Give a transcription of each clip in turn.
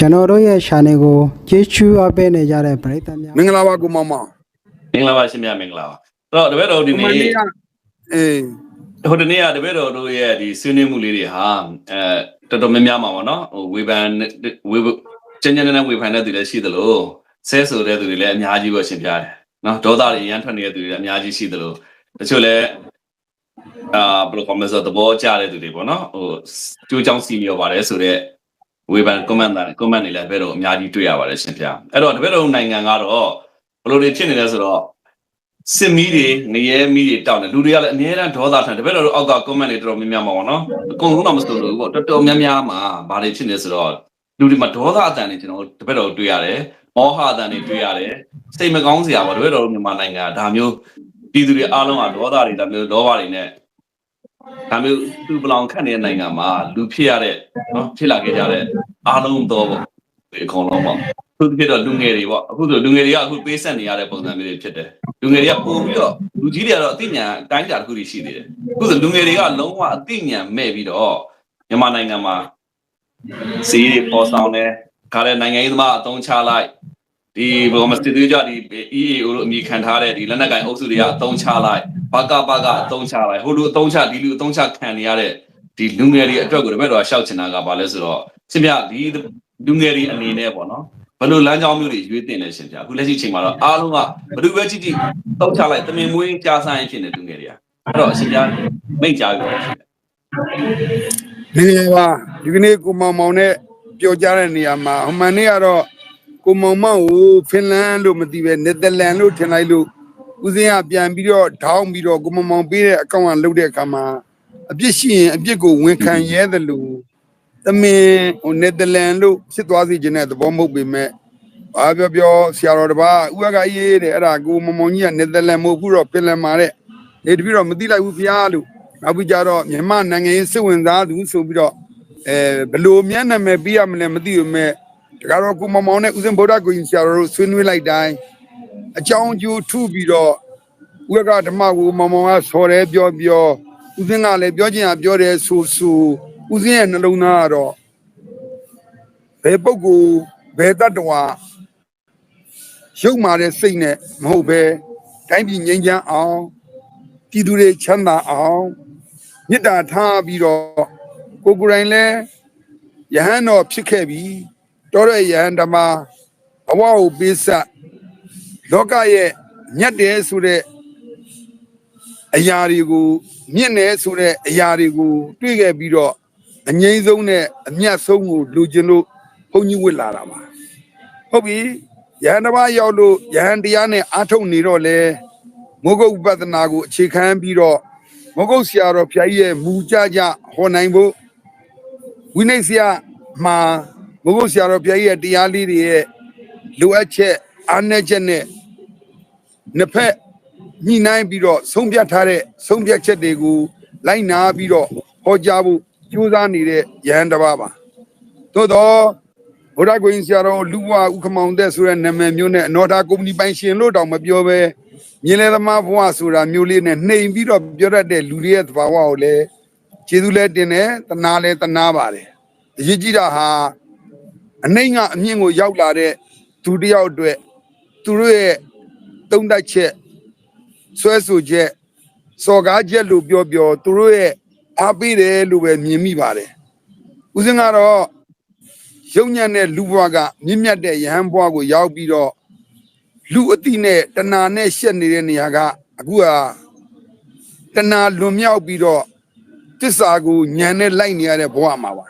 ကျွန်တော်တို့ရဲ့ channel ကိုကျေးဇူးအပ်ပေးနေကြတဲ့ပရိသတ်များမင်္ဂလာပါကိုမောင်မောင်မင်္ဂလာပါရှင်ဗျာမင်္ဂလာပါအဲ့တော့တပည့်တော်ဒီဒီနေ့နေ့ကအေးဟိုဒီနေ့ကတပည့်တော်တို့ရဲ့ဒီဆွေးနွေးမှုလေးတွေဟာအဲတော်တော်များများမှာပေါ့နော်ဟိုဝေဖန်ဝေကျဉ်းကျဉ်းနဲ့ဝေဖန်တဲ့သူလည်းရှိသလိုဆဲဆိုတဲ့သူတွေလည်းအများကြီးပဲရှင်ပြတယ်နော်ဒေါသတွေရမ်းထွက်နေတဲ့သူတွေလည်းအများကြီးရှိသလိုတချို့လည်းအာဘယ်လိုကောမဆိုသဘောကျတဲ့သူတွေပေါ့နော်ဟိုကျိုးချောင်းစီမြော်ပါတယ်ဆိုတော့ ဝေဖန် comment တွေ comment တွေလည်းတပည့်တော်အများကြီးတွေ့ရပါတယ်ရှင်ပြအဲ့တော့တပည့်တော်နိုင်ငံကတော့ဘယ်လိုတွေဖြစ်နေလဲဆိုတော့စစ်မီးတွေငရဲမီးတွေတောက်နေလူတွေကလည်းအများအားဒေါသထန်တပည့်တော်တို့အောက်က comment တွေတော်တော်များများမှာပေါ့နော်အကုန်လုံးတော့မဆိုလို့ပေါ့တော်တော်များများမှာဘာတွေဖြစ်နေဆိုတော့လူတွေမှာဒေါသအတန်တွေကျွန်တော်တို့တပည့်တော်တို့တွေ့ရတယ်မောဟအတန်တွေတွေ့ရတယ်စိတ်မကောင်းစရာပေါ့တပည့်တော်တို့မြန်မာနိုင်ငံကဒါမျိုးပြည်သူတွေအားလုံးကဒေါသတွေဒါမျိုးလောဘတွေနဲ့ ဒါမျိုးသူပလောင်ခတ်နေတဲ့နိုင်ငံမှာလူဖြစ်ရတဲ့နော်ဖြစ်လာခဲ့ကြတဲ့အားလုံးတော့ပေါ့ဒီအကုန်လုံးပေါ့သူဖြစ်တော့လူငယ်တွေပေါ့အခုဆိုလူငယ်တွေကအခုပေးဆက်နေရတဲ့ပုံစံမျိုးတွေဖြစ်တယ်လူငယ်တွေကပို့ပြီးတော့လူကြီးတွေကတော့အသိဉာဏ်အတိုင်းအတာတစ်ခုတွေရှိသေးတယ်အခုဆိုလူငယ်တွေကလုံးဝအသိဉာဏ်မဲ့ပြီးတော့မြန်မာနိုင်ငံမှာစီးတွေပေါ်ဆောင်တယ်ခါတဲ့နိုင်ငံရေးသမားအသုံးချလိုက် ဒီဘောမစတီတူကြဒီ EAO လို့အမည်ခံထားတဲ့ဒီလက်နက်ကိုင်အုပ်စုတွေကအသုံးချလိုက်ဘာကဘာကအသုံးချလိုက်ဟိုလူအသုံးချဒီလူအသုံးချခံနေရတဲ့ဒီလူငယ်တွေအတွက်ကိုတပည့်တော်ရှောက်ချင်တာကဘာလဲဆိုတော့ရှင်ပြဒီလူငယ်တွေအနေနဲ့ပေါ့နော်ဘယ်လိုလမ်းကြောင်းမျိုးတွေရွေးတင်လဲရှင်ပြအခုလက်ရှိချိန်မှာတော့အားလုံးကဘယ်သူပဲကြည့်ကြည့်တောက်ချလိုက်တမင်မွေးကြားဆိုင်ဖြစ်နေသူငယ်တွေကအဲ့တော့အရှင်ပြမိတ်ကြားပြောရှင်မင်္ဂလာပါဒီကနေ့ကိုမောင်မောင်နဲ့ပြောကြတဲ့နေရာမှာအမှန်နေ့ကတော့ ကိုမောင်မောင်ကိုဖင်လန်လို့မသိပဲနယ်သာလန်လို့ထင်လိုက်လို့ဦးစင်းကပြန်ပြီးတော့ထောင်းပြီးတော့ကိုမောင်မောင်ပေးတဲ့အကောင့်ကလုတ်တဲ့အခါမှာအပြစ်ရှိရင်အပြစ်ကိုဝန်ခံရဲတယ်လို့သမင်ဟိုနယ်သာလန်လို့ဖြစ်သွားစေခြင်းတဲ့သဘောမဟုတ်ပေမဲ့ဘာပြောပြောဆရာတော်တပါဥက္ကရေးတဲ့အဲ့ဒါကိုမောင်မောင်ကြီးကနယ်သာလန်မဟုတ်ဘူးတော့ဖင်လန်မှာတဲ့နေတပြီးတော့မသိလိုက်ဘူးဖျားလို့နောက်ပြီးကြတော့မြန်မာနိုင်ငံရေးစစ်ဝင်စားသူဆိုပြီးတော့အဲဘယ်လို့မျက်နှာမဲ့ပြရမလဲမသိဘူးမဲ့ တကတော့ကိုမောင်မောင်နဲ့ဦးစင်ဗုဒ္ဓကိုကြီးဆရာတော်တို့ဆွေးနွေးလိုက်တိုင်းအကြောင်းအကျိုးထုပြီးတော့ဥက္ကဓမ္မကိုမောင်မောင်ကဆော်တယ်ပြောပြောဦးစင်ကလည်းပြောချင်တာပြောတယ်ဆိုဆိုဦးစင်ရဲ့နှလုံးသားကတော့ဘယ်ပုဂ္ဂိုလ်ဘယ်တတ္တဝါရုပ်မာတဲ့စိတ်နဲ့မဟုတ်ပဲတိုင်းပြည်ငြိမ်းချမ်းအောင်ပြည်သူတွေချမ်းသာအောင်မေတ္တာထားပြီးတော့ကိုယ်ကိုယ်တိုင်လဲယဟန်တော်ဖြစ်ခဲ့ပြီ တော်တဲ့ယဟန်ဓမ္မဘဝကိုပေးဆက်လောကရဲ့ညတ်တယ်ဆိုတဲ့အရာတွေကိုမြင့်တယ်ဆိုတဲ့အရာတွေကိုတွေ့ခဲ့ပြီးတော့အငြိမ့်ဆုံးနဲ့အမြတ်ဆုံးကိုလူကျင်လို့ဘုန်းကြီးဝစ်လာတာပါဟုတ်ပြီယဟန်တစ်ပါးရောက်လို့ယဟန်တရားနဲ့အာထုတ်နေတော့လဲမောဂုတ်ဥပဒနာကိုအခြေခံပြီးတော့မောဂုတ်ဆရာတော်ဖျားကြီးရဲ့မူကြကြဟောနိုင်ဖို့ဝိနည်းဆရာမှာ မောဂုတ်ဆရာတော်ဖျားကြီးရဲ့တရားလေးတွေရဲ့လိုအပ်ချက်အားနည်းချက်နဲ့နှစ်ဖက်ညှိနှိုင်းပြီးတော့ဆုံးဖြတ်ထားတဲ့ဆုံးဖြတ်ချက်တွေကိုလိုက်နာပြီးတော့ဟောကြားဖို့ကြိုးစားနေတဲ့ယဟန်တစ်ပါးပါသို့တော့ဘုရားကိုရင်ဆရာတော်လူဝဥက္ကမောင်တဲ့ဆိုတဲ့နာမည်မျိုးနဲ့အနော်တာကုမ္ပဏီပိုင်ရှင်လို့တောင်မပြောဘဲမြင်လေသမားဘဝဆိုတာမျိုးလေးနဲ့နှိမ်ပြီးတော့ပြောတတ်တဲ့လူတွေရဲ့သဘာဝကိုလည်းကျေးဇူးလည်းတင်တယ်တနာလည်းတနာပါတယ်အရေးကြီးတာဟာ အနှိမ့်ကအမြင့်ကိုရောက်လာတဲ့သူတစ်ယောက်အတွက်သူတို့ရဲ့တုံးတက်ချက်ဆွဲဆိုချက်စော်ကားချက်လို့ပြောပြောသူတို့ရဲ့အားပေးတယ်လို့ပဲမြင်မိပါတယ်ဦးစင်းကတော့ရုံညံ့တဲ့လူဘဝကမြင့်မြတ်တဲ့ယဟန်ဘဝကိုရောက်ပြီးတော့လူအတိနဲ့တဏာနဲ့ရှက်နေတဲ့နေရာကအခုဟာတဏာလွန်မြောက်ပြီးတော့တစ္ဆာကိုညံနဲ့လိုက်နေရတဲ့ဘဝမှာပါ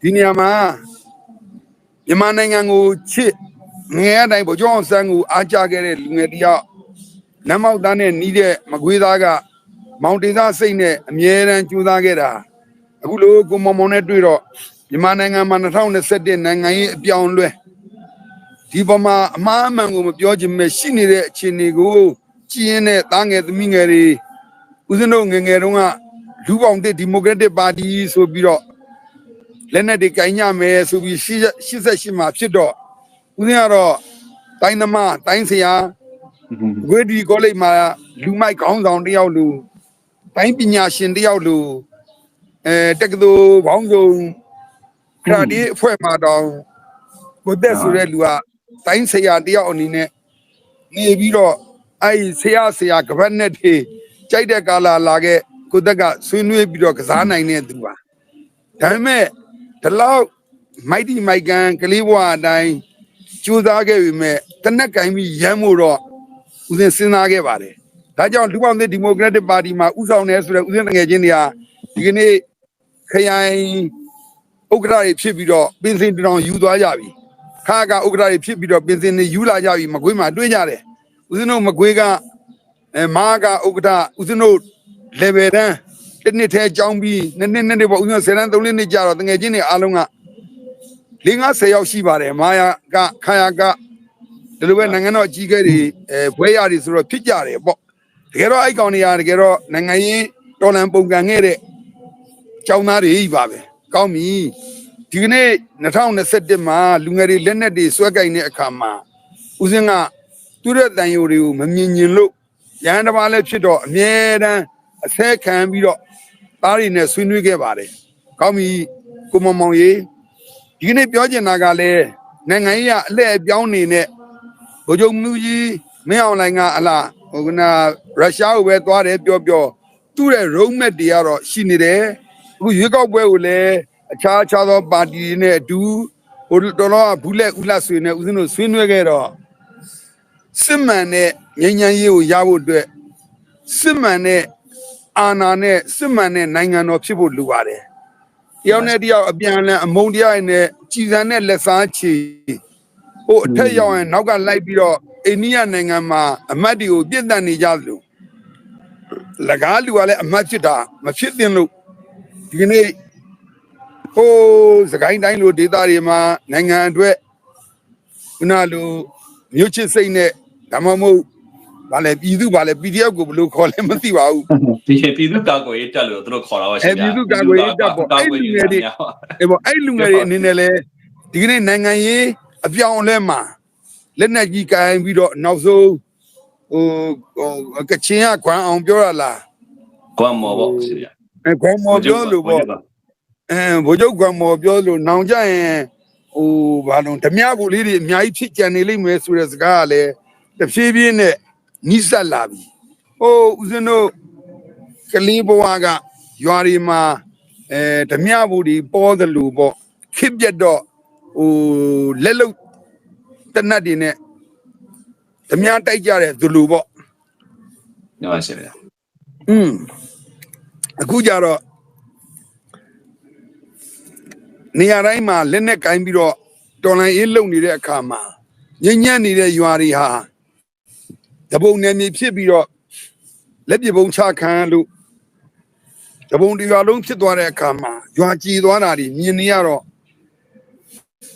ဒီနေရာမှာမြန်မာနိုင်ငံကိုချစ်ငယ်အတိုင်းဗိုလ်ချုပ်အောင်ဆန်းကိုအားကြခဲ့တဲ့လူငယ်တယောက်နမောက်သားနဲ့နီးတဲ့မကွေးသားကမောင်တင်သားစိတ်နဲ့အမြဲတမ်းကြိုးစားခဲ့တာအခုလိုကိုမောင်မောင်နဲ့တွေ့တော့မြန်မာနိုင်ငံမှာ2021နိုင်ငံရေးအပြောင်းအလဲဒီပေါ်မှာအမှားအမှန်ကိုမပြောချင်မဲ့ရှိနေတဲ့အခြေအနေကိုကြည်ရင်တဲ့တားငယ်သမီးငယ်တွေဦးဇင်းတို့ငယ်ငယ်တုန်းကလူပေါင်းတဲ့ဒီမိုကရက်တစ်ပါတီဆိုပြီးတော့ လက်နက်တွေကင်ညမယ်ဆိုပြီး88မှာဖြစ်တော့ဦးဇင်းကတော့တိုင်းသမားတိုင်းဆရာဝေဒီကောလိပ်မှာလူမိုက်ခေါင်းဆောင်တယောက်လူတိုင်းပညာရှင်တယောက်လူအဲတက္ကသိုလ်ဘောင်းဆောင်ခခရာဒီအဖွဲ့မှာတော့ကိုသက်ဆိုတဲ့လူကတိုင်းဆရာတယောက်အနေနဲ့နေပြီးတော့အဲ့ဆရာဆရာကပတ်နဲ့တေကြိုက်တဲ့ကာလာလာခဲ့ကိုသက်ကဆွေးနွေးပြီးတော့ကစားနိုင်တဲ့သူပါဒါပေမဲ့ ဒီလောက်မိုက်တီမိုက်ကန်ကလေးဘွားအတိုင်းကြိုးစားခဲ့ပြီမဲ့တနက်ကင်ပြီးရမ်းမို့တော့ဦးစင်စဉ်းစားခဲ့ပါတယ်ဒါကြောင့်လူပေါင်းသစ်ဒီမိုကရက်တစ်ပါတီမှာဥဆောင်နေဆိုတဲ့ဦးစင်တငယ်ချင်းတွေကဒီကနေ့ခရိုင်ဥက္ကဋ္ဌတွေဖြစ်ပြီးတော့ပင်စင်တောင်ယူသွားကြပြီခါကဥက္ကဋ္ဌတွေဖြစ်ပြီးတော့ပင်စင်တွေယူလာကြပြီမကွေးမှာတွေ့ကြတယ်ဦးစင်တို့မကွေးကအဲမာကဥက္ကဋ္ဌဦးစင်တို့ level တန်း တစ်နှစ်ထဲကြောင်းပြီးနှစ်နှစ်နှစ်နှစ်ပေါ့ဦးစင်ဆယ်တန်းသုံးနှစ်နှစ်ကြာတော့တငယ်ချင်းတွေအားလုံးက၄50ယောက်ရှိပါတယ်မာယာကခါယာကဒီလိုပဲနိုင်ငံတော်အကြီးအကဲတွေအဲဘွဲရတွေဆိုတော့ဖြစ်ကြတယ်ပေါ့တကယ်တော့အဲ့ကောင်တွေကတကယ်တော့နိုင်ငံရေးတော်လန်ပုံကန်ခဲ့တဲ့ចောင်းသားတွေကြီးပါပဲကောင်းပြီဒီကနေ့2021မှာလူငယ်တွေလက်နက်တွေစွဲကင်တဲ့အခါမှာဦးစင်းကသူတဲ့တန်ယိုတွေကိုမမြင်ញင်လို့ရဟန်းတစ်ပါးလည်းဖြစ်တော့အမြဲတမ်းအဆက်ခံပြီးတော့ သားတွေနဲ့ဆွေးနွေးခဲ့ပါတယ်ကောင်းပြီကိုမောင်မောင်ကြီးဒီကနေ့ပြောချင်တာကလည်းနိုင်ငံရေးကအလှည့်အပြောင်းနေနဲ့ဘိုလ်ချုပ်မူကြီးမင်းအောင်လိုင်ကအလားဟိုကနာရုရှားကိုပဲသွားတယ်ပြောပြောသူ့ရဲ့ road map တွေကတော့ရှိနေတယ်အခုရွေးကောက်ပွဲကိုလည်းအခြားအခြားသောပါတီတွေနဲ့အတူဟိုတော်တော်ကဘူးလက်ဦးလှဆွေနဲ့ဦးစင်းတို့ဆွေးနွေးခဲ့တော့စစ်မှန်တဲ့ငြိမ်းချမ်းရေးကိုရဖို့အတွက်စစ်မှန်တဲ့ အာဏာနဲ့စစ်မှန်တဲ့နိုင်ငံတော်ဖြစ်ဖို့လိုပါတယ်တယောက်နဲ့တယောက်အပြန်အလှန်အမုန်းတရားတွေနဲ့ကြည်စံတဲ့လက်စားချေဟိုအထက်ရောက်ရင်နောက်ကလိုက်ပြီးတော့အိန္ဒိယနိုင်ငံမှာအမတ်တွေကိုပြစ်ဒဏ်နေကြသလိုလကားလူကလည်းအမတ်ဖြစ်တာမဖြစ်သင့်လို့ဒီကနေ့ဟိုစကိုင်းတိုင်းလိုဒေသတွေမှာနိုင်ငံအတွက်ခုနလိုမြို့ချစ်စိတ်နဲ့ဒါမှမဟုတ် ဗာလေပြည်သူဗာလေ PDF ကိုဘယ်လိုခေါ်လဲမသိပါဘူးဒီပြည်သူ့ကာကွယ်ရေးတက်လို့သူတို့ခေါ်တာပါရှင်ဗျာအဲပြည်သူ့ကာကွယ်ရေးတပ်ပေါ့အဲ့လူငယ်တွေအေးပေါ့အဲ့လူငယ်တွေအနေနဲ့လည်းဒီကနေ့နိုင်ငံရေးအပြောင်းအလဲမှာလက်နက်ကြီးကိုင်ပြီးတော့နောက်ဆုံးဟိုဟိုကချင်ကခွမ်းအောင်ပြောရလားကွမ်မောပေါ့ရှင်ဗျာအဲခွမ်းမော်ပြောလို့ပေါ့အဲဘိုလ်ချုပ်ခွမ်းမော်ပြောလို့နောင်ကြရင်ဟိုဘာလုံးဓမြဘူးလေးတွေအများကြီးဖြစ်ကြံနေလိမ့်မယ်ဆိုတဲ့စကားကလည်းတဖြည်းဖြည်းနဲ့ နီးစပ်လာပြီဟိုဦးဇင်းတို့ကလေးဘဝကရွာတွေမှာအဲဓမြဘူးတွေပေါ်သလိုပေါ့ခစ်ပြတ်တော့ဟိုလက်လုတ်တနတ်တွေနဲ့ဓမြတိုက်ကြတဲ့သူလူပေါ့ညပါရှင်ဗျာอืมအခုကြတော့နေရာတိုင်းမှာလက်နဲ့ကင်ပြီးတော့တော်လိုင်းအေးလုံနေတဲ့အခါမှာညဉ့်ညံ့နေတဲ့ရွာတွေဟာ တပုံနယ်မြေဖြစ်ပြီးတော့လက်ပြပုံချခံလို့တပုံဒီရွာလုံးဖြစ်သွားတဲ့အခါမှာရွာကြည်သွားတာတွေမြင်နေရတော့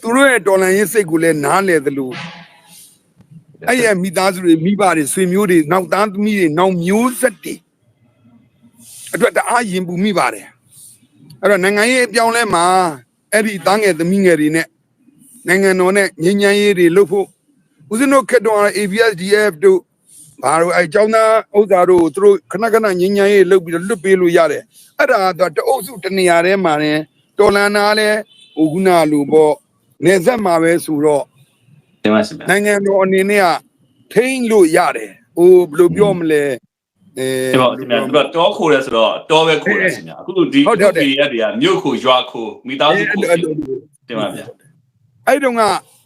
သူတို့ရဲ့တော်လန်ရေးစိတ်ကိုလည်းနားလေသလိုအဲ့ရဲ့မိသားစုတွေမိဘတွေဆွေမျိုးတွေနောက်သားသမီးတွေနောက်မျိုးဆက်တွေအတွက်တအားရင်ပူမိပါတယ်အဲ့တော့နိုင်ငံရေးအပြောင်းလဲမှာအဲ့ဒီသားငယ်သမီးငယ်တွေနဲ့နိုင်ငံတော်နဲ့ငြိမ်းချမ်းရေးတွေလုပ်ဖို့ဦးဇင်းတို့ခက်တော် ABSDF တို့ ဘာလို့အဲ့ကျောင်းသားဥစ္စာတို့သူတို့ခဏခဏငြိမ်းချမ်းရေးလုပ်ပြီးတော့လွတ်ပေးလို့ရတယ်အဲ့ဒါတော့တအုပ်စုတနေရာထဲမှာねတော်လန်နာလဲဟိုခုနလိုပေါ့နေဆက်မှာပဲဆိုတော့တင်ပါရှင်ဗျာနိုင်ငံတော်အနေနဲ့ကထိန်းလို့ရတယ်ဟိုဘယ်လိုပြောမလဲအဲဒီပေါ့ဒီများသူကတောခိုးတယ်ဆိုတော့တောပဲခိုးတယ်ရှင်ဗျာအခုဒီဟုတ်တယ်ဟုတ်တယ်ဒီရက်တွေကမြို့ခိုရွာခိုမိသားစုခိုတင်ပါဗျာအဲ့တုန်းက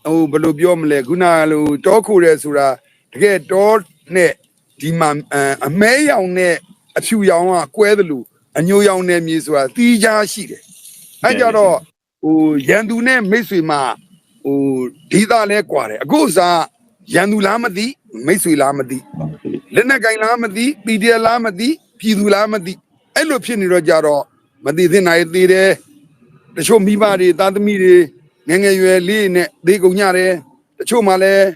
ဟိုဘယ်လိုပြောမလဲခုနကလိုတောခိုတယ်ဆိုတာတကယ်တော နဲ့ဒီမှာအအမဲရောင်နဲ့အဖြူရောင်ကကွဲတယ်လို့အညိုရောင်နဲ့မြေဆိုတာတီးခြားရှိတယ်အဲ့ကြတော့ဟိုရန်သူနဲ့မိတ်ဆွေမှာဟိုဒီသားလဲကွာတယ်အခုစားရန်သူလားမသိမိတ်ဆွေလားမသိလက်နက်ကင်လားမသိ PDF လားမသိပြည်သူလားမသိအဲ့လိုဖြစ်နေတော့ကြတော့မသိသင့်နိုင်သေးတယ်တချို့မိဘတွေသားသမီးတွေငယ်ငယ်ရွယ်လေးနဲ့သေကုန်ကြတယ်တချို့မှလည်း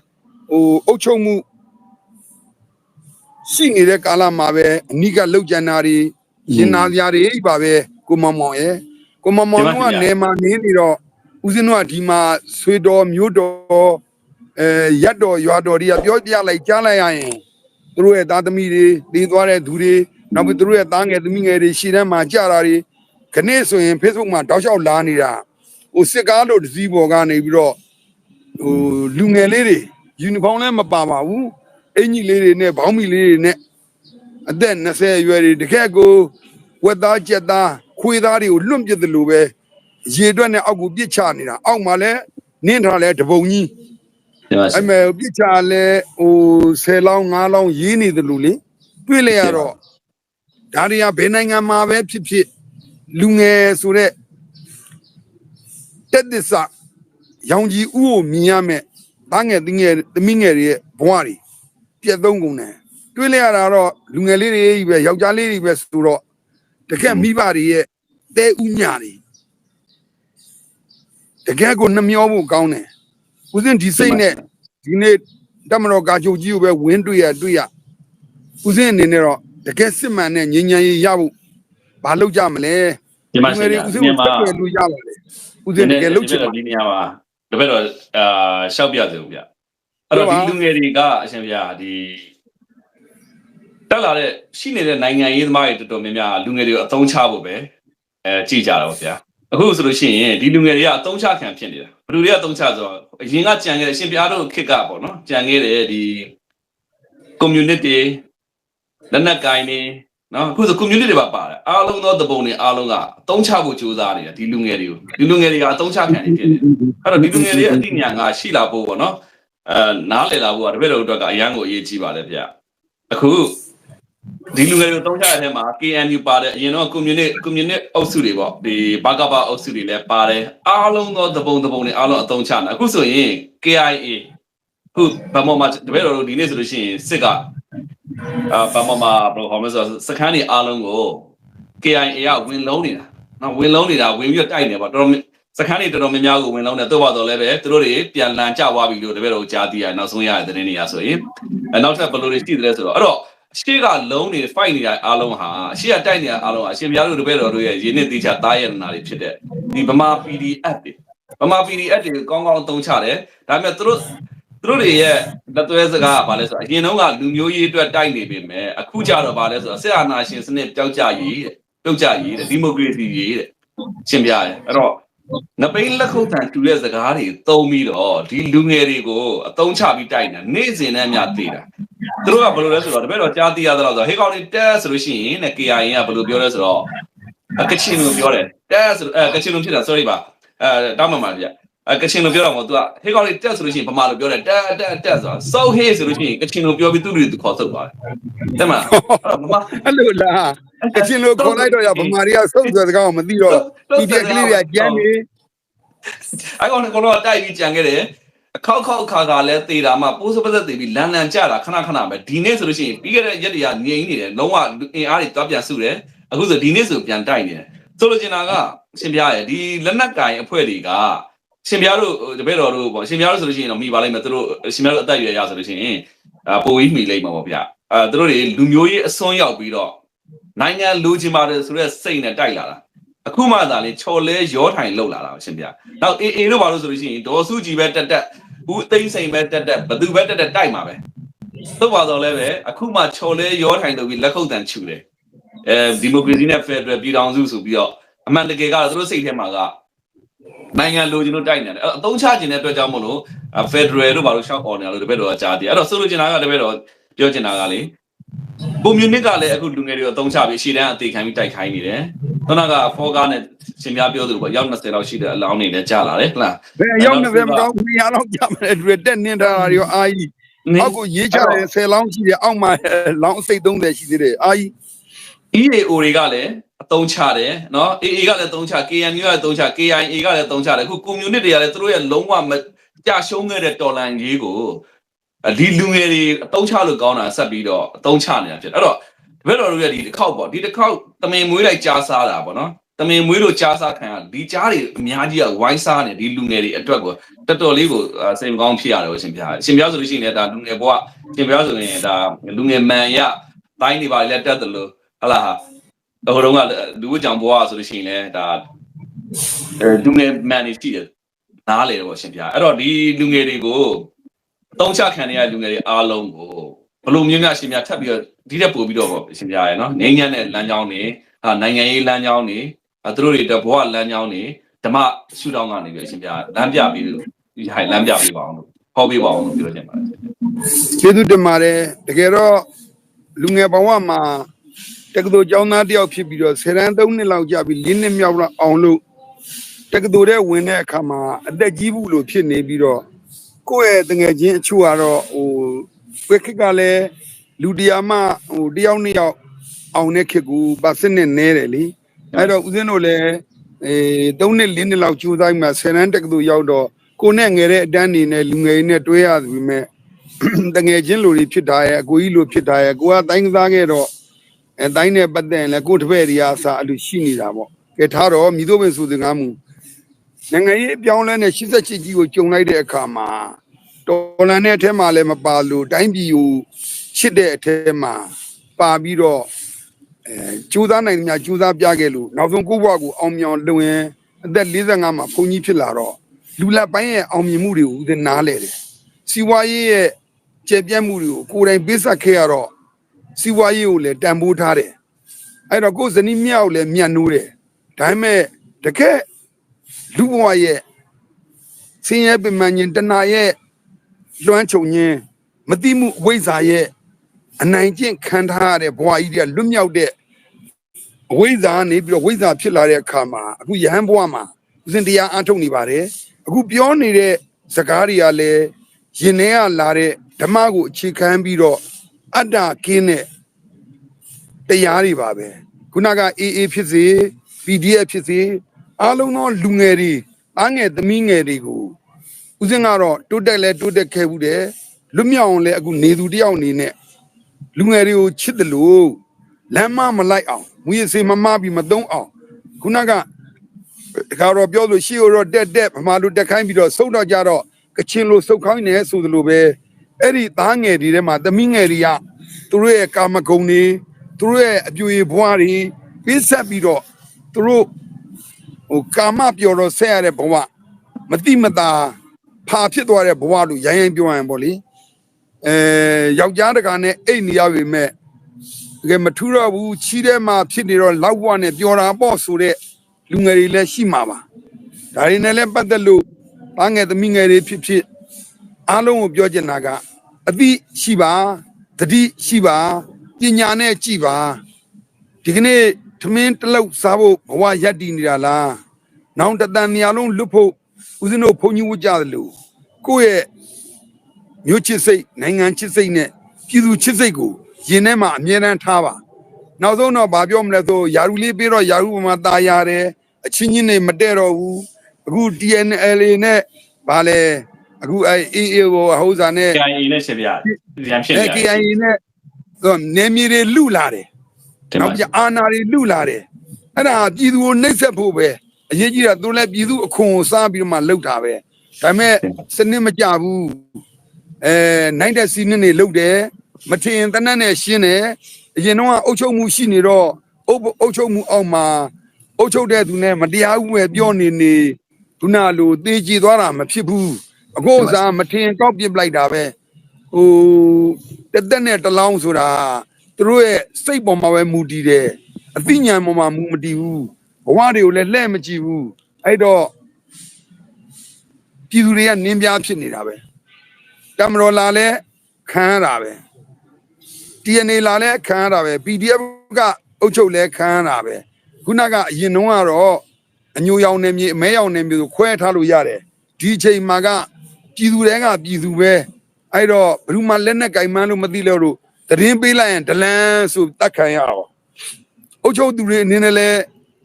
ဟိုအုတ်ချုံမှု ရှိနေတဲ့ကာလမှာပဲအနိကလောက်ကျန်တာတွေရင်နာစရာတွေပါပဲကိုမောင်မောင်ရဲ့ကိုမောင်မောင်ကနေမှာနေနေတော့ဦးစင်းတို့ကဒီမှာဆွေတော်မျိုးတော်အဲရက်တော်ရွာတော်တွေကပြောပြလိုက်ကြားလိုက်ရရင်သူတို့ရဲ့သားသမီးတွေတည်သွားတဲ့သူတွေနောက်ပြီးသူတို့ရဲ့သားငယ်သမီးငယ်တွေရှေ့တန်းမှာကြာတာတွေခနေ့ဆိုရင် Facebook မှာတောက်လျှောက်လာနေတာဟိုစစ်ကားတို့တစ်စီးပေါ်ကနေပြီးတော့ဟိုလူငယ်လေးတွေယူနီဖောင်းလည်းမပါပါဘူး အင်ကြီးလေးတွေနဲ့ဘောင်းမီလေးတွေနဲ့အသက်20အရွယ်တွေတကယ်ကိုဝက်သားကြက်သားခွေးသားတွေကိုလွန့်ပစ်တယ်လို့ပဲရေအတွက်နဲ့အောက်ကိုပြစ်ချနေတာအောက်မှာလည်းနင်းထားလဲတပုံကြီးဒီမှာအဲ့မဲ့ပြစ်ချလဲဟို10လောင်း5လောင်းရေးနေတယ်လို့လေတွေ့လေရတော့ဒါတွေကဘယ်နိုင်ငံမှာပဲဖြစ်ဖြစ်လူငယ်ဆိုတဲ့တက်သစ္စာရောင်ကြီးဥကိုမြင်ရမယ်သားငယ်တင်းငယ်သမီးငယ်တွေရဲ့ဘဝတွေ ပြတ်သုံးကုန်တယ်တွေ့လေရတာတော့လူငယ်လေးတွေကြီးပဲယောက်ျားလေးတွေပဲဆိုတော့တကယ်မိဘတွေရဲ့တဲဥညာတွေတကယ်ကိုနှမျောဖို့ကောင်းတယ်ဦးစင်းဒီစိတ်နဲ့ဒီနေ့တမတော်ကာချုပ်ကြီးကိုပဲဝင်းတွေ့ရတွေ့ရဦးစင်းအနေနဲ့တော့တကယ်စစ်မှန်တဲ့ငြိမ်းချမ်းရေးရဖို့ဘာလုပ်ကြမလဲဒီမှာရှင်တွေဗျာဦးစဒီင်းကိုမှာတက်ပြလို့ရပါတယ်ဦးစင်းတကယ်လုပ်ချင်ပါဒီနေရာမှာတပည့်တော်အာရှောက်ပြစေဦးဗျ အဲ့တော့ဒီလူငယ်တွေကအရှင်ဗျာဒီတက်လာတဲ့ရှိနေတဲ့နိုင်ငံရေးသမားတွေတော်တော်များများလူငယ်တွေကိုအသုံးချဖို့ပဲအဲကြည့်ကြတာပေါ့ဗျာအခုဆိုလို့ရှိရင်ဒီလူငယ်တွေကအသုံးချခံဖြစ်နေတာဘယ်လူတွေကအသုံးချဆိုတော့အရင်ကကြံခဲ့တဲ့အရှင်ပြားတို့ခစ်ကပေါ့နော်ကြံခဲ့တဲ့ဒီ community လက်နက်ကိုင်းနေနော်အခုဆို community တွေပါပါတယ်အားလုံးသောတပုံတွေအားလုံးကအသုံးချဖို့ကြိုးစားနေတာဒီလူငယ်တွေကိုဒီလူငယ်တွေကအသုံးချခံနေဖြစ်နေတယ်အဲ့တော့ဒီလူငယ်တွေရဲ့အသိဉာဏ်ကရှိလာဖို့ပေါ့နော် အဲနားလည်လာဖို့ကတပည့်တော်တို့အတွက်ကအရန်ကိုအရေးကြီးပါတယ်ဗျအခုဒီလူငယ်တွေအသုံးချတဲ့အထဲမှာ KNU ပါတယ်အရင်တော့ community community အုပ်စုတွေပေါ့ဒီဘာကဘာအုပ်စုတွေလည်းပါတယ်အားလုံးသောတပုံတပုံတွေအားလုံးအသုံးချနေတာအခုဆိုရင် KIA ခုဗမာမှာတပည့်တော်တို့ဒီနေ့ဆိုလို့ရှိရင်စစ်ကအာပမမဘယ်လိုဟောမလဲဆိုတော့စခန်းတွေအားလုံးကို KIA ကဝင်လုံးနေတာနော်ဝင်လုံးနေတာဝင်ပြီးတော့တိုက်နေပါတော်တော်များ စခန်းတွေတော်တော်များများကိုဝင်လုံးနေတော့ပါတော့လည်းပဲသူတို့တွေပြန်လန်ကြသွားပြီလို့တပည့်တော်ကြားသိရနောက်ဆုံးရတဲ့သတင်းတွေရဆိုရင်အဲနောက်ထပ်ဘယ်လိုတွေရှိတယ်လဲဆိုတော့အဲ့တော့ရှေ့ကလုံးနေ fight နေတာအားလုံးဟာရှေ့ကတိုက်နေတာအားလုံးဟာအရှင်ပြားတို့တပည့်တော်တို့ရဲ့ရင်းနှီးသေးချာတားရနာတွေဖြစ်တဲ့ဒီဗမာ PDF တွေဗမာ PDF တွေကောင်းကောင်းအသုံးချတယ်ဒါပေမဲ့သူတို့သူတို့တွေရဲ့လက်သွဲစကားကဘာလဲဆိုတော့အရင်တုန်းကလူမျိုးရေးအတွက်တိုက်နေပေမဲ့အခုကျတော့ဘာလဲဆိုတော့စစ်အာဏာရှင်စနစ်ပျောက်ကြရေးတဲ့ပျောက်ကြရေးတဲ့ဒီမိုကရေစီရေးတဲ့ရှင်းပြရဲအဲ့တော့ နပိန်လက်ခုပ်တန်တူတဲ့စကားတွေသုံးပြီးတော့ဒီလူငယ်တွေကိုအသုံးချပြီးတိုက်နေတာနေ့စဉ်နဲ့အမျှသေးတာသူတို့ကဘယ်လိုလဲဆိုတော့တပည့်တော်ကြားသိရသလောက်ဆိုဟေးကောင်တွေတက်ဆိုလို့ရှိရင်တဲ့ KIA ကဘယ်လိုပြောလဲဆိုတော့အကချင်လိုပြောတယ်တက်ဆိုအဲကချင်လိုဖြစ်တာ sorry ပါအဲတောင်းမှမှာဗျ အဲကချင်လိုပြောတော့မဟုတ် तू ကဟေးကောင်တွေတက်ဆိုလို့ရှိရင်ဗမာလိုပြောတယ်တက်တက်တက်ဆိုတော့ so hey ဆိုလို့ရှိရင်ကချင်လိုပြောပြီးသူ့လူသူခေါ်ဆုပ်သွားတယ်တဲ့မလားအဲ့တော့မမအဲ့လိုလားကချင်လိုခေါ်လိုက်တော့ရဗမာတွေကစုပ်ဆိုတဲ့ကောင်မသိတော့ဒီပြက်ကလေးတွေကကြမ်းနေအဲ့ကောင်ကတော့တိုက်ပြီးကြံခဲ့တယ်အခောက်ခောက်ခါခါလဲသေတာမှပိုးစပတ်သက်သေပြီးလန်လန်ကြတာခဏခဏပဲဒီနေ့ဆိုလို့ရှိရင်ပြီးခဲ့တဲ့ရက်တွေကငြိမ်နေတယ်လုံးဝအင်အားတွေတွားပြန်စုတယ်အခုဆိုဒီနေ့ဆိုပြန်တိုက်နေတယ်ဆိုလိုချင်တာကရှင်ပြားရဲ့ဒီလက်နက်ကင်အဖွဲ့တွေက ရှင်ပြားတို့တပည့်တော်တို့ပေါ့ရှင်ပြားတို့ဆိုလို့ရှိရင်တော့မိပါလိမ့်မယ်သူတို့ရှင်ပြားတို့အသက်အရွယ်ရဆိုလို့ရှိရင်အာပိုကြီးမိလိမ့်မှာပေါ့ဗျအာသူတို့တွေလူမျိုးရေးအစွန်းရောက်ပြီးတော့နိုင်ငံလူချင်းပါတယ်ဆိုတဲ့စိတ်နဲ့တိုက်လာတာအခုမှသာလေချော်လဲရောထိုင်လောက်လာတာရှင်ပြားနောက်အေအေတို့ဘာလို့ဆိုလို့ရှိရင်ဒေါ်စုကြည်ပဲတက်တက်ဦးသိန်းစိန်ပဲတက်တက်ဘသူပဲတက်တက်တိုက်မှာပဲသို့ပါတော့လည်းပဲအခုမှချော်လဲရောထိုင်လို့ပြီးလက်ခုပ်တန်ချူတယ်အဲဒီမိုကရေစီနဲ့ဖက်ဒရယ်ပြည်ထောင်စုဆိုပြီးတော့အမှန်တကယ်ကတော့သူတို့စိတ်ထဲမှာက နိုင်ငံလိုချင်လို့တိုက်နေတယ်အဲ့အသုံးချခြင်းတဲ့အတွက်ကြောင့်မလို့ဖက်ဒရယ်တို့ဘာလို့ရှောက်អော်နေရလို့တပည့်တော်ကကြားတယ်အဲ့တော့ဆိုလိုချင်တာကတပည့်တော်ပြောချင်တာကလေကွန်မြူနစ်ကလည်းအခုလူငယ်တွေကိုအသုံးချပြီးရှေ့တန်းအသေးခံပြီးတိုက်ခိုင်းနေတယ်ခုနကဖောကားနဲ့ရှင်များပြောသလိုပေါ့ရောက်20လောက်ရှိတဲ့အလောင်းတွေလည်းကြားလာတယ်ဟုတ်လားဘယ်ရောက်နေပဲမကောင်းဘူးရတော့ကြမယ်တူတက်နင်းထားတာရောအာကြီးအောက်ကိုရေးချတယ်10လောင်းရှိတယ်အောက်မှာလောင်းအစိတ်30ရှိသေးတယ်အာကြီး EAO တွေကလည်း အသုံးချတယ်နော် AA ကလည်းသုံးချ KNU ကလည်းသုံးချ KIA ကလည်းသုံးချတယ်အခု community တွေကလည်းသူတို့ရဲ့လုံးဝမကြရှုံးခဲ့တဲ့တော်လန်ကြီးကိုဒီလူငယ်တွေအသုံးချလို့ကောင်းတာဆက်ပြီးတော့အသုံးချနေတာဖြစ်အဲ့တော့တပည့်တော်တို့ရဲ့ဒီတစ်ခေါက်ပေါ့ဒီတစ်ခေါက်တမင်မွေးလိုက်ကြားစားတာပေါ့နော်တမင်မွေးလို့ကြားစားခံရဒီကြားတွေအများကြီးကဝိုင်းစားနေဒီလူငယ်တွေအတွက်ကိုတော်တော်လေးကိုစိတ်မကောင်းဖြစ်ရတယ်လို့ရှင်ပြအရှင်ပြဆိုလို့ရှိရင်လည်းဒါလူငယ်ဘဝရှင်ပြဆိုရင်ဒါလူငယ်မန်ရတိုင်းတွေပါလက်တက်တယ်လို့ဟလာဟာ ဟိုတုန်းကလူ့ကြောင်ဘွားဆိုလို့ရှိရင်လည်းဒါအဲလူငယ်မန်နေရှိတယ်နားလေတော့ရှင်ပြအဲ့တော့ဒီလူငယ်တွေကိုအသုံးချခံရတဲ့လူငယ်တွေအားလုံးကိုဘလို့မျိုးများရှင်ပြထပ်ပြီးတော့ဒီတက်ပို့ပြီးတော့ပေါ့ရှင်ပြရယ်နော်ငိမ့်ညံ့တဲ့လမ်းကြောင်းတွေဟာနိုင်ငံရေးလမ်းကြောင်းတွေအဲသူတို့တွေတဘွားလမ်းကြောင်းတွေဓမ္မရှုထောင့်ကနေပြီးအရှင်ပြလမ်းပြပြီးလို့ဒီဟိုင်လမ်းပြပေးပါအောင်လို့ဟောပေးပါအောင်လို့ပြောချင်ပါတယ်ကျေးဇူးတင်ပါတယ်တကယ်တော့လူငယ်ဘဝမှာ တက္ကသိုလ်ကျောင်းသားတစ်ယောက်ဖြစ်ပြီးတော့ဆယ်တန်းသုံးနှစ်လောက်ကြာပြီး၄နှစ်မြောက်လောက်အောင်လို့တက္ကသိုလ်ထဲဝင်တဲ့အခါမှာအသက်ကြီးဘူးလို့ဖြစ်နေပြီးတော့ကိုယ့်ရဲ့တငယ်ချင်းအချို့ကတော့ဟိုဝက်ခက်ကလည်းလူတရားမှဟိုတယောက်နှစ်ယောက်အောင်တဲ့ခက်ကူပါစနစ်နဲတယ်လေအဲ့တော့ဦးဇင်းတို့လည်းအဲ၃နှစ်၄နှစ်လောက်ကြိုးစားပြီးမှဆယ်တန်းတက္ကသိုလ်ရောက်တော့ကိုယ်နဲ့ငယ်တဲ့အတန်းနေနဲ့လူငယ်တွေနဲ့တွဲရပြီမဲ့တငယ်ချင်းလူတွေဖြစ်တာရဲ့အကိုကြီးလူဖြစ်တာရဲ့ကိုကတိုင်းကစားခဲ့တော့ အဲတိုင်းနဲ့ပတ်သက်ရင်လည်းကိုယ့်တပည့်တွေအားစားအလိုရှိနေတာပေါ့ကဲထားတော့မိတို့ပဲဆိုတဲ့ငါမူနိုင်ငံရေးအပြောင်းလဲနဲ့88ကြီးကိုကြုံလိုက်တဲ့အခါမှာတော်လန်တဲ့အထက်မှာလည်းမပါလို့တိုင်းပြည်ကိုချစ်တဲ့အထက်မှာပါပြီးတော့အဲကြိုးစားနိုင်တယ်များကြိုးစားပြခဲ့လို့နောက်ဆုံးကိုယ့်ဘဝကိုအောင်မြောင်လုပ်ရင်အသက်45မှာဘုန်းကြီးဖြစ်လာတော့လူလက်ပိုင်းရဲ့အောင်မြင်မှုတွေကိုဦးဇင်းနားလဲတယ်စီဝါရေးရဲ့ကျေပြတ်မှုတွေကိုကိုယ်တိုင်ပေးဆက်ခဲ့ရတော့ စီဝါရေးကိုလည်းတန်ဖိုးထားတယ်အဲ့တော့ကိုယ်ဇနီးမြောက်လည်းမြတ်နိုးတယ်ဒါပေမဲ့တကယ်လူဘဝရဲ့ဆင်းရဲပင်ပန်းခြင်းတဏှာရဲ့လွှမ်းခြုံခြင်းမတိမှုအဝိဇ္ဇာရဲ့အနိုင်ကျင့်ခံထားရတဲ့ဘဝကြီးတွေကလွတ်မြောက်တဲ့အဝိဇ္ဇာကနေပြီးတော့ဝိဇ္ဇာဖြစ်လာတဲ့အခါမှာအခုယဟန်ဘဝမှာဦးဇင်တရားအားထုတ်နေပါတယ်အခုပြောနေတဲ့စကားတွေကလည်းရင်ထဲကလာတဲ့ဓမ္မကိုအခြေခံပြီးတော့ အတ္တကင်းတဲ့တရားတွေပါပဲခုနက AA ဖြစ်စေ PDF ဖြစ်စေအားလုံးသောလူငယ်တွေအားငယ်သမီးငယ်တွေကိုဦးစင်းကတော့တိုးတက်လဲတိုးတက်ခဲ့ဘူးတယ်လွတ်မြောက်အောင်လဲအခုနေသူတယောက်အနေနဲ့လူငယ်တွေကိုချစ်တယ်လို့လမ်းမမလိုက်အောင်မူရစေမမပြီးမသုံးအောင်ခုနကတခါတော့ပြောလို့ရှိရတော့တက်တက်ဗမာလူတက်ခိုင်းပြီးတော့စုတ်တော့ကြတော့ကချင်လိုစုတ်ခိုင်းနေဆိုသလိုပဲအဲ့ဒီသားငယ်တွေထဲမှာသမီးငယ်တွေက သူတို့ရဲ့ကာမဂုဏ်တွေသူတို့ရဲ့အပြူရဘွားတွေပြဆက်ပြီးတော့သူတို့ဟိုကာမပြောတော့ဆက်ရတဲ့ဘဝမတိမတာဖာဖြစ်သွားတဲ့ဘဝလို့ရိုင်းရိုင်းပြောရရင်ပေါ့လေအဲယောက်ျားတကာနဲ့အိတ်နေရပြီမဲ့တကယ်မထူတော့ဘူးချီးထဲမှာဖြစ်နေတော့လောက်ဘဝနဲ့ပြောတာပေါ့ဆိုတဲ့လူငယ်တွေလည်းရှိမှာပါဒါတွေနဲ့လည်းပတ်သက်လို့ဘာငယ်သမီးငယ်တွေဖြစ်ဖြစ်အားလုံးကိုပြောချင်တာကအသိရှိပါ တတိရှိပါပညာနဲ့ကြည်ပါဒီကနေ့သမင်းတစ်လောက်စားဖို့ဘဝရက်တည်နေတာလားနောင်တတန်နေရာလုံးလွတ်ဖို့ဦးဇင်းတို့ဘုန်းကြီးဝကြတယ်လို့ကိုယ့်ရဲ့မြို့ချစ်စိတ်နိုင်ငံချစ်စိတ်နဲ့ပြည်သူချစ်စိတ်ကိုရင်ထဲမှာအမြဲတမ်းထားပါ နောက်ဆုံးတော့ဗာပြောမလဲဆိုယာရုလေးပြီးတော့ယာရုပေါ်မှာตายရတယ်အချင်းချင်းတွေမတည့်တော့ဘူးအခု TNL နဲ့ဗာလဲ အခုအဲ AA ကိုဟိုးစားနဲ့ KIA နဲ့ရှင်ပြရန်ဖြစ်အဲနေတယ် KIA နဲ့တော့နေမြေတွေလူလာတယ်တင်ပါနောက်ပြအာနာတွေလူလာတယ်အဲ့ဒါပြည်သူကိုနှိပ်စက်ဖို့ပဲအရေးကြီးတာသူလည်းပြည်သူအခွန်ကိုစားပြီးတော့မှလှုပ်တာပဲဒါပေမဲ့စနစ်မကြဘူးအဲနိုင်တဲ့စီနစ်နေလှုပ်တယ်မထင်တနတ်နဲ့ရှင်းတယ်အရင်တော့ကအုပ်ချုပ်မှုရှိနေတော့အုပ်အုပ်ချုပ်မှုအောက်မှာအုပ်ချုပ်တဲ့သူနဲ့မတရားဘူးပဲပြောနေနေခုနလိုတေးကြည်သွားတာမဖြစ်ဘူး အခုဥစားမထင်ကောက်ပြစ်ပလိုက်တာပဲဟိုတက်တက်နဲ့တလောင်းဆိုတာသူတို့ရဲ့စိတ်ပေါ်မှာပဲမူတည်တယ်အသိဉာဏ်ပေါ်မှာမူမတည်ဘူးဘဝတွေကိုလည်းလှည့်မကြည့်ဘူးအဲ့တော့ပြည်သူတွေကနင်းပြားဖြစ်နေတာပဲတမတော်လာလဲခံရတာပဲ DNA လာလဲခံရတာပဲ PDF ကအုပ်ချုပ်လဲခံရတာပဲခုနကအရင်တုန်းကတော့အညိုရောင်နေမြေအမဲရောင်နေမြေဆိုခွဲထားလို့ရတယ်ဒီအချိန်မှာက ပြည်သူတွေကပြည်သူပဲအဲ့တော့ဘယ်သူမှလက်နဲ့ကင်မန်းလို့မသိလို့တို့သတင်းပေးလိုက်ရင်ဒလန်ဆိုတတ်ခံရအောင်အုပ်ချုပ်သူတွေအနေနဲ့လဲ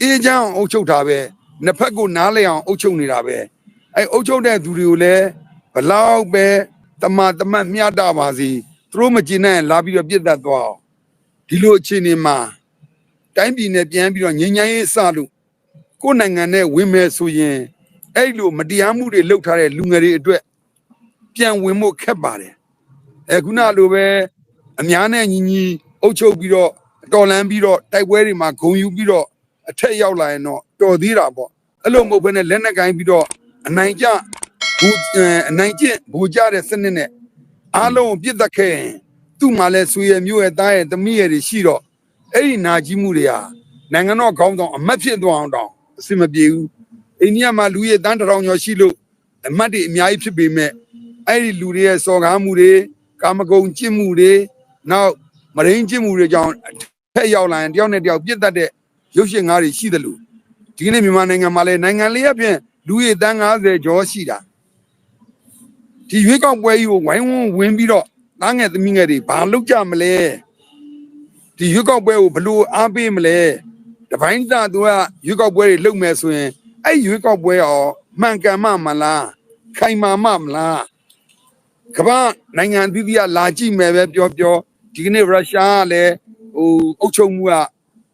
အေးချမ်းအောင်အုပ်ချုပ်တာပဲနှစ်ဖက်ကိုနားလဲအောင်အုပ်ချုပ်နေတာပဲအဲ့အုပ်ချုပ်တဲ့သူတွေကိုလည်းဘလောက်ပဲတမတမတ်မျှတပါစီသူတို့မကျင်နိုင်ရင်လာပြီးတော့ပြစ်တတ်သွားအောင်ဒီလိုအခြေအနေမှာတိုင်းပြည်နဲ့ပြန်ပြီးတော့ငြိမ်းချမ်းရေးစလို့ကိုယ်နိုင်ငံနဲ့ဝင်မယ်ဆိုရင်အဲ့လိုမတရားမှုတွေလုပ်ထားတဲ့လူငယ်တွေအတွက် ပြန်ဝင်ဖို့ခက်ပါတယ်အဲခုနလိုပဲအများနဲ့ညီညီအုပ်ချုပ်ပြီးတော့တော်လန်းပြီးတော့တိုက်ပွဲတွေမှာဂုံယူပြီးတော့အထက်ရောက်လာရင်တော့တော်သေးတာပေါ့အဲ့လိုမဟုတ်ဘဲနဲ့လက်နက်ကိုင်းပြီးတော့အနိုင်ကျဘူအနိုင်ကျင့်ဘူကြတဲ့စနစ်နဲ့အားလုံးကိုပြစ်သက်ခဲ့ရင်သူ့မှာလဲဆွေရမျိုးရဲ့သားရဲ့သမီးရဲ့တွေရှိတော့အဲ့ဒီနာကြီးမှုတွေဟာနိုင်ငံတော်ခေါင်းဆောင်အမတ်ဖြစ်သွားအောင်တောင်အဆင်မပြေဘူးအိန္ဒိယမှာလူရဲ့တန်းတစ်ထောင်ကျော်ရှိလို့အမတ်တွေအများကြီးဖြစ်ပေမဲ့ အဲ့ဒီလူတွေရဲ့စော်ကားမှုတွေကာမဂုဏ်ကျင့်မှုတွေနောက်မရင်းကျင့်မှုတွေကြောင့်ထက်ရောက်လာရင်တယောက်နဲ့တယောက်ပြစ်တတ်တဲ့ရုပ်ရှင်ကားတွေရှိတယ်လို့ဒီကနေ့မြန်မာနိုင်ငံမှာလည်းနိုင်ငံလေးအပြင်လူရဲ့တန်း90ကျော်ရှိတာဒီရွေးကောက်ပွဲကြီးကိုဝိုင်းဝန်းဝင်ပြီးတော့တားငယ်သမီးငယ်တွေဘာလုပ်ကြမလဲဒီရွေးကောက်ပွဲကိုဘလို့အားပေးမလဲတပိုင်းသားသူကရွေးကောက်ပွဲတွေလုပ်မယ်ဆိုရင်အဲ့ရွေးကောက်ပွဲရောမှန်ကန်မှမလားခိုင်မာမှမလား ကမ္ဘာနိုင်ငံအသီးသီးကလာကြည့်မယ်ပဲပြောပြောဒီကနေ့ရုရှားကလည်းဟိုအုပ်ချုပ်မှုက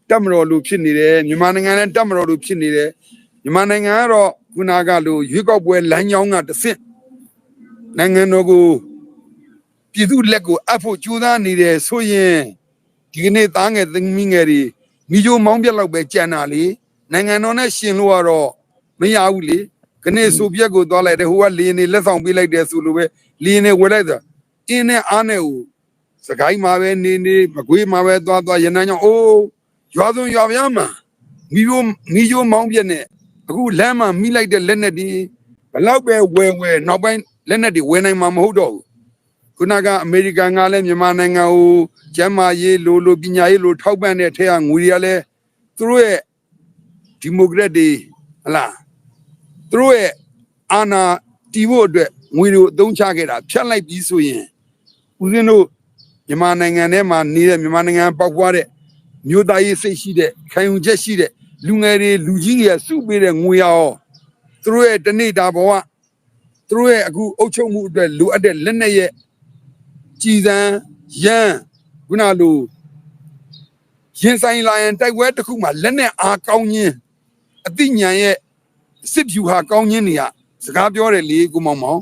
တက်မတော်လို့ဖြစ်နေတယ်မြန်မာနိုင်ငံလည်းတက်မတော်လို့ဖြစ်နေတယ်မြန်မာနိုင်ငံကတော့ခုနကလိုရွေးကောက်ပွဲလမ်းကြောင်းကတစ်ဆင့်နိုင်ငံတော်ကိုပြည်သူလက်ကိုအပ်ဖို့ကြိုးစားနေတယ်ဆိုရင်ဒီကနေ့သားငယ်သမီးငယ်တွေမိကြိုမောင်းပြက်လောက်ပဲကြံတာလေနိုင်ငံတော်နဲ့ရှင်လို့ကတော့မရဘူးလေခနေ့ဆိုပြက်ကိုသွားလိုက်တယ်ဟိုကလင်းနေလက်ဆောင်ပေးလိုက်တယ်ဆိုလိုပဲ လင်းနေဝယ်လိုက်တာအင်းနဲ့အားနဲ့ဟိုစကိုင်းမှာပဲနေနေမကွေးမှာပဲသွားသွားရနန်းကြောင့်အိုးရွာသွန်းရွာပြားမှာမိယိုမိယိုမောင်းပြက်နဲ့အခုလမ်းမှာမိလိုက်တဲ့လက်နဲ့ဒီဘလောက်ပဲဝယ်ဝယ်နောက်ပိုင်းလက်နဲ့ဒီဝယ်နိုင်မှာမဟုတ်တော့ဘူးခုနကအမေရိကန်ကလည်းမြန်မာနိုင်ငံကိုကျမ်းမာရေးလိုလိုပညာရေးလိုထောက်ပံ့တဲ့ထဲကငွေတွေကလည်းသူတို့ရဲ့ဒီမိုကရက်တွေဟလာသူတို့ရဲ့အာဏာတီးဖို့အတွက် ငွေတွေကိုအသုံးချခဲ့တာဖြတ်လိုက်ပြီးဆိုရင်ဦးဇင်းတို့မြန်မာနိုင်ငံထဲမှာနေတဲ့မြန်မာနိုင်ငံပေါက်ဖွားတဲ့မြို့သားရေးစိတ်ရှိတဲ့ခံယူချက်ရှိတဲ့လူငယ်တွေလူကြီးတွေကစုပေးတဲ့ငွေရောသူတို့ရဲ့တနေ့တာဘဝသူတို့ရဲ့အခုအုပ်ချုပ်မှုအတွက်လိုအပ်တဲ့လက်နက်ရဲ့ကြည်စံရန်ခုနလိုရင်ဆိုင်လာရင်တိုက်ပွဲတစ်ခုမှလက်နက်အားကောင်းခြင်းအသိဉာဏ်ရဲ့စစ်ဖြူဟာကောင်းခြင်းတွေကစကားပြောတယ်လေကိုမောင်မောင်